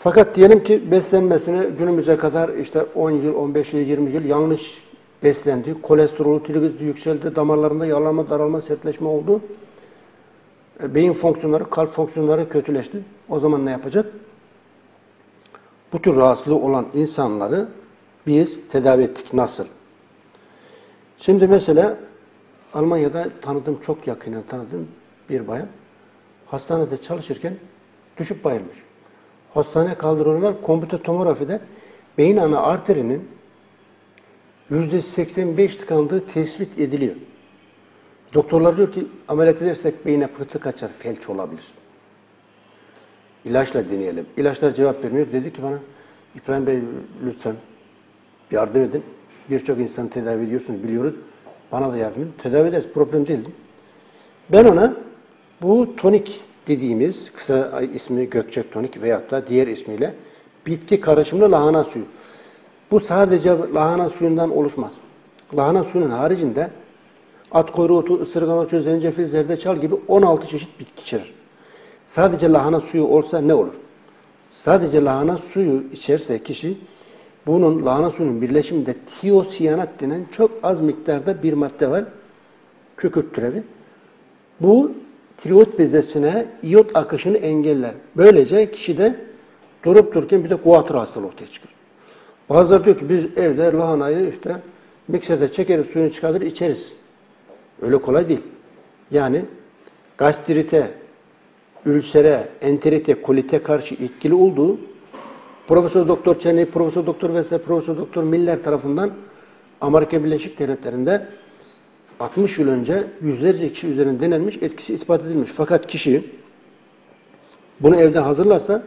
Fakat diyelim ki beslenmesini günümüze kadar işte 10 yıl, 15 yıl, 20 yıl yanlış beslendi. Kolesterolü, trigliseridi yükseldi. Damarlarında yağlanma, daralma, sertleşme oldu. E, beyin fonksiyonları, kalp fonksiyonları kötüleşti. O zaman ne yapacak? Bu tür rahatsızlığı olan insanları biz tedavi ettik. Nasıl? Şimdi mesela Almanya'da tanıdığım, çok yakinen tanıdığım bir bayan hastanede çalışırken düşüp bayılmış. Hastaneye kaldırıyorlar. Kompüter tomografide beyin ana arterinin %85 tıkandığı tespit ediliyor. Doktorlar diyor ki ameliyat edersek beyine pıhtı kaçar, felç olabilir. İlaçla deneyelim. İlaçlar cevap vermiyor. Dedi ki bana İbrahim Bey lütfen yardım edin. Birçok insanı tedavi ediyorsunuz biliyoruz. Bana da yardım edin. Tedavi ederiz. Problem değil. Ben ona bu tonik dediğimiz kısa ismi gökçek tonik veyahut da diğer ismiyle bitki karışımlı lahana suyu. Bu sadece lahana suyundan oluşmaz. Lahana suyunun haricinde at kuyruğu ısırgan otu, zencefil, zerdeçal gibi 16 çeşit bitki içerir. Sadece lahana suyu olsa ne olur? Sadece lahana suyu içerse kişi bunun lahana suyunun birleşiminde tiosiyanat denen çok az miktarda bir madde var. Kükürt türevi. Bu tiroid bezesine iot akışını engeller. Böylece kişide durup dururken bir de guatr hastalığı ortaya çıkıyor. Bazıları diyor ki biz evde lahanayı işte mikserde çekeriz, suyunu çıkarır, içeriz. Öyle kolay değil. Yani gastrite, ülsere, enterite, kolite karşı etkili olduğu Profesör Doktor Çeney, Profesör Doktor Vesel, Profesör Doktor Miller tarafından Amerika Birleşik Devletleri'nde 60 yıl önce yüzlerce kişi üzerinde denenmiş, etkisi ispat edilmiş. Fakat kişi bunu evde hazırlarsa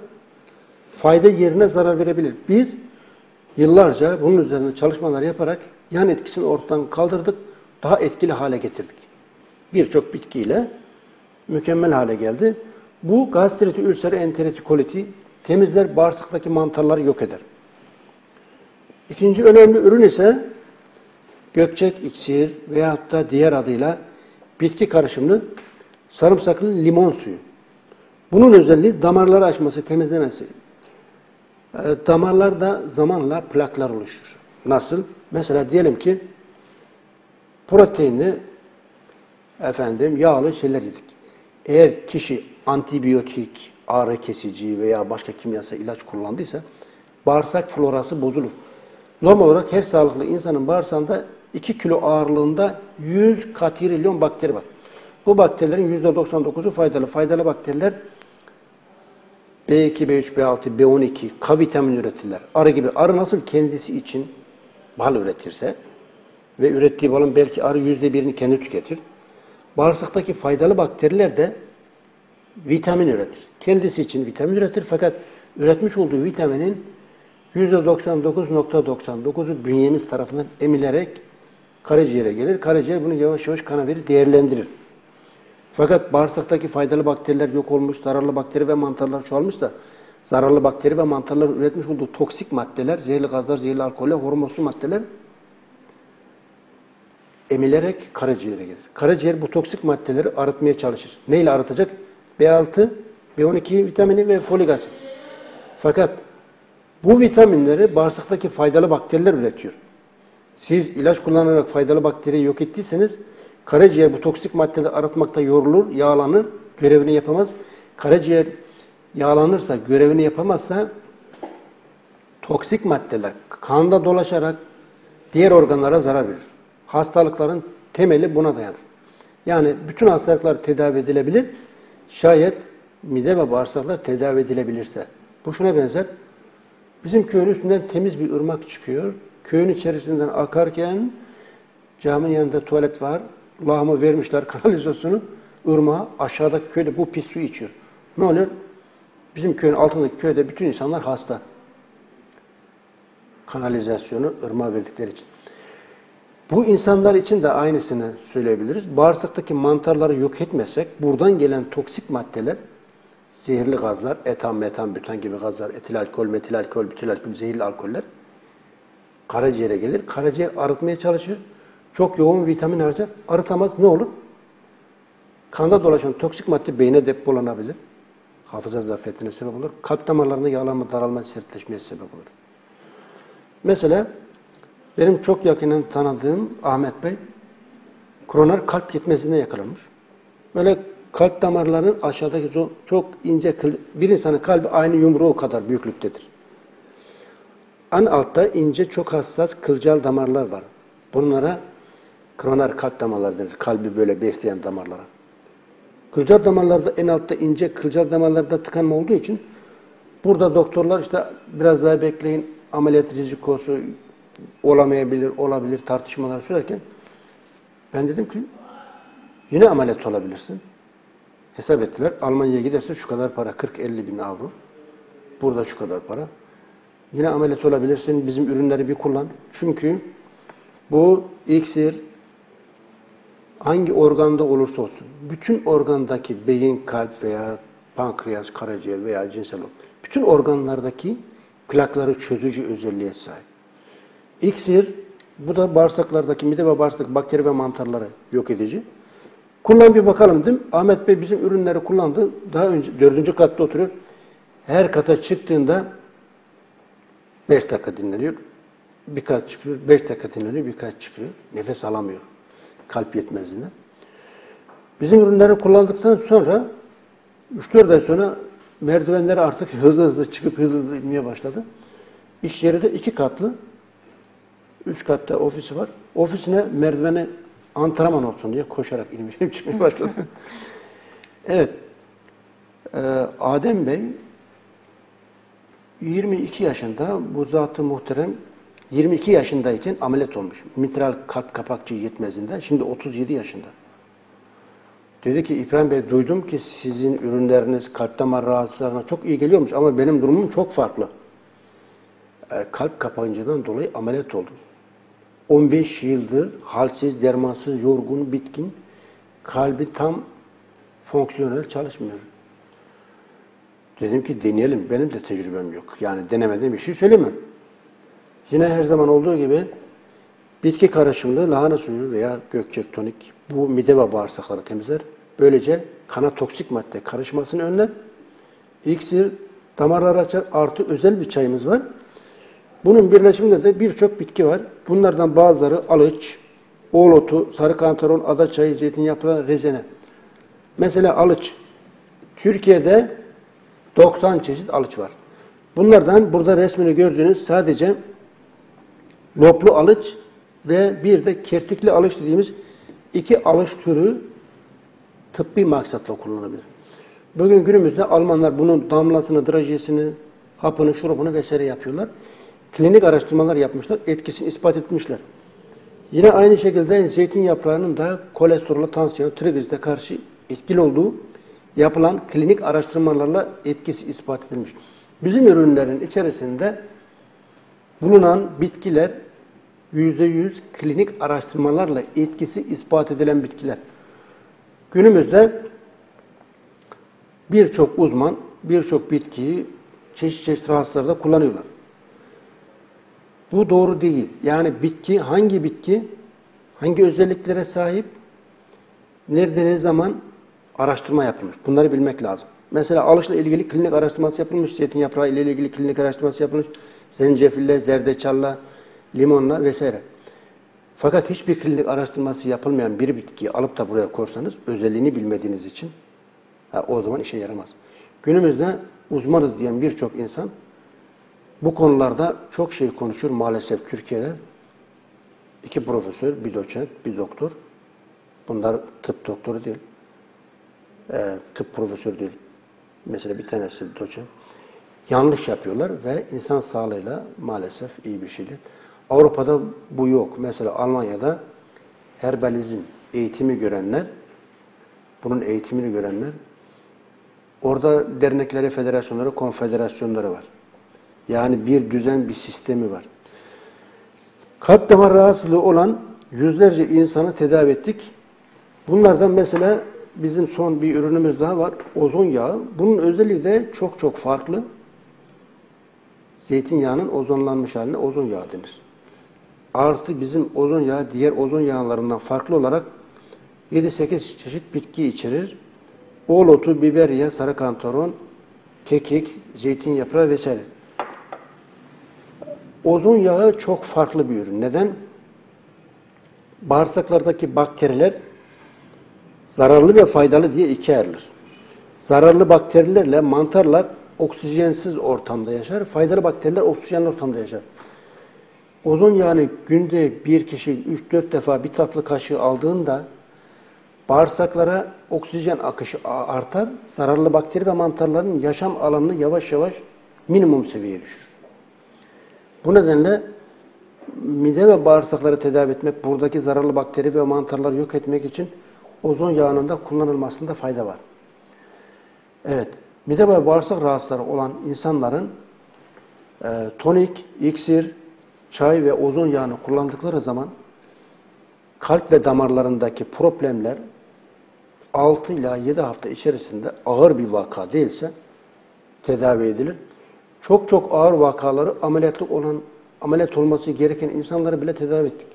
fayda yerine zarar verebilir. Biz yıllarca bunun üzerinde çalışmalar yaparak yan etkisini ortadan kaldırdık, daha etkili hale getirdik. Birçok bitkiyle mükemmel hale geldi. Bu gastriti, ülseri, enteriti, koliti temizler, bağırsaktaki mantarları yok eder. İkinci önemli ürün ise gökçek iksir veyahut da diğer adıyla bitki karışımlı sarımsaklı limon suyu. Bunun özelliği damarları açması, temizlemesi. E, damarlarda zamanla plaklar oluşur. Nasıl? Mesela diyelim ki proteinli efendim yağlı şeyler yedik. Eğer kişi antibiyotik, ağrı kesici veya başka kimyasal ilaç kullandıysa bağırsak florası bozulur. Normal olarak her sağlıklı insanın bağırsağında 2 kilo ağırlığında 100 katrilyon bakteri var. Bu bakterilerin %99'u faydalı. Faydalı bakteriler B2, B3, B6, B12, K vitamin üretirler. Arı gibi. Arı nasıl kendisi için bal üretirse ve ürettiği balın belki arı %1'ini kendi tüketir. Bağırsaktaki faydalı bakteriler de vitamin üretir. Kendisi için vitamin üretir fakat üretmiş olduğu vitaminin %99.99'u bünyemiz tarafından emilerek karaciğere gelir. Karaciğer bunu yavaş yavaş kana verir, değerlendirir. Fakat bağırsaktaki faydalı bakteriler yok olmuş, zararlı bakteri ve mantarlar çoğalmışsa zararlı bakteri ve mantarlar üretmiş olduğu toksik maddeler, zehirli gazlar, zehirli alkoller, hormonlu maddeler emilerek karaciğere gelir. Karaciğer bu toksik maddeleri arıtmaya çalışır. Neyle arıtacak? B6, B12 vitamini ve folik asit. Fakat bu vitaminleri bağırsaktaki faydalı bakteriler üretiyor. Siz ilaç kullanarak faydalı bakteriyi yok ettiyseniz karaciğer bu toksik maddeleri arıtmakta yorulur, yağlanır, görevini yapamaz. Karaciğer yağlanırsa, görevini yapamazsa toksik maddeler kanda dolaşarak diğer organlara zarar verir. Hastalıkların temeli buna dayanır. Yani bütün hastalıklar tedavi edilebilir. Şayet mide ve bağırsaklar tedavi edilebilirse. Bu şuna benzer. Bizim köyün üstünden temiz bir ırmak çıkıyor. Köyün içerisinden akarken caminin yanında tuvalet var. Lağımı vermişler kanalizasyonu. ırmağa aşağıdaki köyde bu pis suyu içiyor. Ne oluyor? Bizim köyün altındaki köyde bütün insanlar hasta. Kanalizasyonu ırmağa verdikleri için. Bu insanlar için de aynısını söyleyebiliriz. Bağırsaktaki mantarları yok etmezsek buradan gelen toksik maddeler, zehirli gazlar, etan, metan, bütan gibi gazlar, etil alkol, metil alkol, bütil alkol, zehirli alkoller karaciğere gelir. Karaciğer arıtmaya çalışır. Çok yoğun vitamin harcar. Arıtamaz. Ne olur? Kanda dolaşan toksik madde beyne depolanabilir. hafıza zafiyetine sebep olur. Kalp damarlarında yağlanma, daralma, sertleşmeye sebep olur. Mesela benim çok yakinen tanıdığım Ahmet Bey kroner kalp yetmezliğine yakalanmış. Böyle kalp damarlarının aşağıdaki çok, ince bir insanın kalbi aynı yumruğu kadar büyüklüktedir. En altta ince çok hassas kılcal damarlar var. Bunlara kroner kalp damarları denir. Kalbi böyle besleyen damarlara. Kılcal damarlarda en altta ince kılcal damarlarda tıkanma olduğu için burada doktorlar işte biraz daha bekleyin ameliyat rizikosu olamayabilir, olabilir tartışmalar sürerken ben dedim ki yine ameliyat olabilirsin. Hesap ettiler. Almanya'ya giderse şu kadar para, 40-50 bin avro. Burada şu kadar para. Yine ameliyat olabilirsin. Bizim ürünleri bir kullan. Çünkü bu iksir hangi organda olursa olsun, bütün organdaki beyin, kalp veya pankreas, karaciğer veya cinsel organ, bütün organlardaki plakları çözücü özelliğe sahip. İksir, bu da bağırsaklardaki mide ve bağırsak bakteri ve mantarları yok edici. Kullan bir bakalım dedim. Ahmet Bey bizim ürünleri kullandı. Daha önce dördüncü katta oturuyor. Her kata çıktığında beş dakika dinleniyor. Birkaç çıkıyor. Beş dakika dinleniyor. Birkaç çıkıyor. Nefes alamıyor. Kalp yetmezliğine. Bizim ürünleri kullandıktan sonra 3-4 ay sonra merdivenleri artık hızlı hızlı çıkıp hızlı hızlı inmeye başladı. İş yeri de iki katlı. Üç katta ofisi var. Ofisine merdiveni antrenman olsun diye koşarak inmeye başladı. evet. Ee, Adem Bey 22 yaşında bu zatı muhterem 22 yaşındayken ameliyat olmuş. Mitral kalp kapakçı yetmezinden. Şimdi 37 yaşında. Dedi ki İbrahim Bey duydum ki sizin ürünleriniz kalp damar rahatsızlarına çok iyi geliyormuş ama benim durumum çok farklı. E, kalp kapağıncından dolayı ameliyat oldum. 15 yıldır halsiz, dermansız, yorgun, bitkin, kalbi tam fonksiyonel çalışmıyor. Dedim ki deneyelim. Benim de tecrübem yok. Yani denemediğim bir şey söylemem. Yine her zaman olduğu gibi bitki karışımlı lahana suyu veya gökçek tonik bu mide ve bağırsakları temizler. Böylece kana toksik madde karışmasını önler. İksir damarları açar. Artı özel bir çayımız var. Bunun birleşiminde de birçok bitki var. Bunlardan bazıları alıç, oğlotu, sarı kantaron, ada çayı, zeytin yaprağı, rezene. Mesela alıç. Türkiye'de 90 çeşit alıç var. Bunlardan burada resmini gördüğünüz sadece loplu alıç ve bir de kertikli alıç dediğimiz iki alıç türü tıbbi maksatla kullanılabilir. Bugün günümüzde Almanlar bunun damlasını, drajesini, hapını, şurubunu vesaire yapıyorlar. Klinik araştırmalar yapmışlar, etkisini ispat etmişler. Yine aynı şekilde zeytin yaprağının da kolesterol, tansiyon, trigliseride karşı etkili olduğu yapılan klinik araştırmalarla etkisi ispat edilmiş. Bizim ürünlerin içerisinde bulunan bitkiler yüzde yüz klinik araştırmalarla etkisi ispat edilen bitkiler. Günümüzde birçok uzman birçok bitkiyi çeşit çeşit rahatsızlarda kullanıyorlar. Bu doğru değil. Yani bitki hangi bitki hangi özelliklere sahip nerede ne zaman araştırma yapılmış. Bunları bilmek lazım. Mesela alışla ilgili klinik araştırması yapılmış. Zeytin yaprağı ile ilgili klinik araştırması yapılmış. Zencefille, zerdeçalla, limonla vesaire. Fakat hiçbir klinik araştırması yapılmayan bir bitkiyi alıp da buraya korsanız özelliğini bilmediğiniz için ha, o zaman işe yaramaz. Günümüzde uzmanız diyen birçok insan bu konularda çok şey konuşur maalesef Türkiye'de. İki profesör, bir doçent, bir doktor. Bunlar tıp doktoru değil. E, tıp profesörü değil. Mesela bir tanesi doçent. Yanlış yapıyorlar ve insan sağlığıyla maalesef iyi bir şey değil. Avrupa'da bu yok. Mesela Almanya'da herbalizm eğitimi görenler, bunun eğitimini görenler, orada dernekleri, federasyonları, konfederasyonları var. Yani bir düzen, bir sistemi var. Kalp damar rahatsızlığı olan yüzlerce insanı tedavi ettik. Bunlardan mesela bizim son bir ürünümüz daha var. Ozon yağı. Bunun özelliği de çok çok farklı. Zeytinyağının ozonlanmış haline ozon yağı denir. Artı bizim ozon yağı diğer ozon yağlarından farklı olarak 7-8 çeşit bitki içerir. Oğlotu, biberiye, sarı kantaron, kekik, zeytin yaprağı vesaire. Ozon yağı çok farklı bir ürün. Neden? Bağırsaklardaki bakteriler zararlı ve faydalı diye ikiye ayrılır. Zararlı bakterilerle mantarlar oksijensiz ortamda yaşar. Faydalı bakteriler oksijenli ortamda yaşar. Ozon yağını günde bir kişi 3-4 defa bir tatlı kaşığı aldığında bağırsaklara oksijen akışı artar. Zararlı bakteri ve mantarların yaşam alanını yavaş yavaş minimum seviyeye düşürür. Bu nedenle mide ve bağırsakları tedavi etmek, buradaki zararlı bakteri ve mantarları yok etmek için ozon yağının da kullanılmasında fayda var. Evet, mide ve bağırsak rahatsızları olan insanların e, tonik, iksir, çay ve ozon yağını kullandıkları zaman kalp ve damarlarındaki problemler 6 ila 7 hafta içerisinde ağır bir vaka değilse tedavi edilir. Çok çok ağır vakaları ameliyatlık olan, ameliyat olması gereken insanları bile tedavi ettik.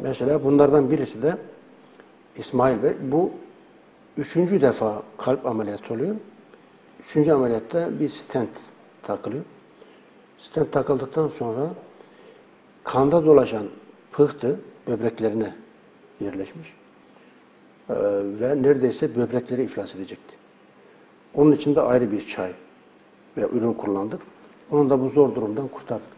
Mesela bunlardan birisi de İsmail Bey. Bu üçüncü defa kalp ameliyatı oluyor. Üçüncü ameliyatta bir stent takılıyor. Stent takıldıktan sonra kanda dolaşan pıhtı böbreklerine yerleşmiş. Ee, ve neredeyse böbrekleri iflas edecekti. Onun için de ayrı bir çay ve ürün kullandık. Onu da bu zor durumdan kurtardık.